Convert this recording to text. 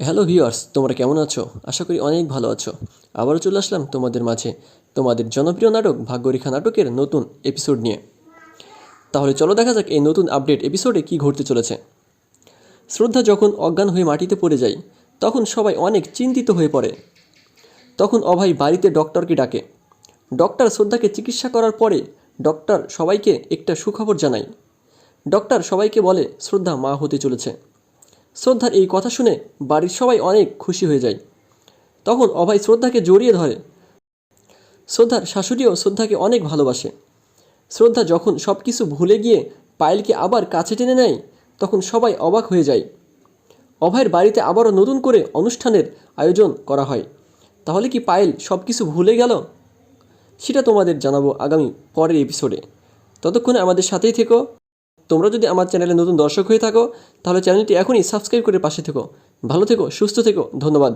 Hello viewers, তোমরা কেমন আছো? আশা করি অনেক ভালো আছো। আবারও চলে আসলাম তোমাদের মাঝে তোমাদের জনপ্রিয় নাটক, ভাগ্যরেখা নাটকের নতুন এপিসোড নিয়ে। তাহলে চলো দেখা যাক এই নতুন আপডেট এপিসোডে কী ঘটতে চলেছে। শ্রদ্ধা যখন অজ্ঞান হয়ে মাটিতে পড়ে যায়, তখন সবাই অনেক চিন্তিত হয়ে পড়ে। তখন অভয় বাড়িতে ডক্টরকে ডাকে। ডক্টর শ্রদ্ধাকে চিকিৎসা করার পরে ডক্টর সবাইকে একটা সুখবর জানায়। ডক্টর সবাইকে বলে, শ্রদ্ধা, মা হতে চলেছে। শ্রদ্ধার এই কথা শুনে বাড়ির সবাই অনেক খুশি হয়ে যায়। তখন অভয় শ্রদ্ধাকে জড়িয়ে ধরে। শ্রদ্ধার শাশুড়িও শ্রদ্ধাকে অনেক ভালোবাসে। শ্রদ্ধা যখন সব কিছু ভুলে গিয়ে পায়েলকে আবার কাছে টেনে নেয়, তখন সবাই অবাক হয়ে যায়। অভয়ের বাড়িতে আবারও নতুন করে অনুষ্ঠানের আয়োজন করা হয়। তাহলে কি পায়েল সব কিছু ভুলে গেল? সেটা তোমাদের জানাব আগামী পরের এপিসোডে ততক্ষণে আমাদের সাথেই থেকো। তোমরা যদি আমার চ্যানেলে নতুন দর্শক হয়ে থাকো, তাহলে চ্যানেলটি এখনই সাবস্ক্রাইব করে পাশে থেকো। ভালো থেকো, সুস্থ থেকো, ধন্যবাদ।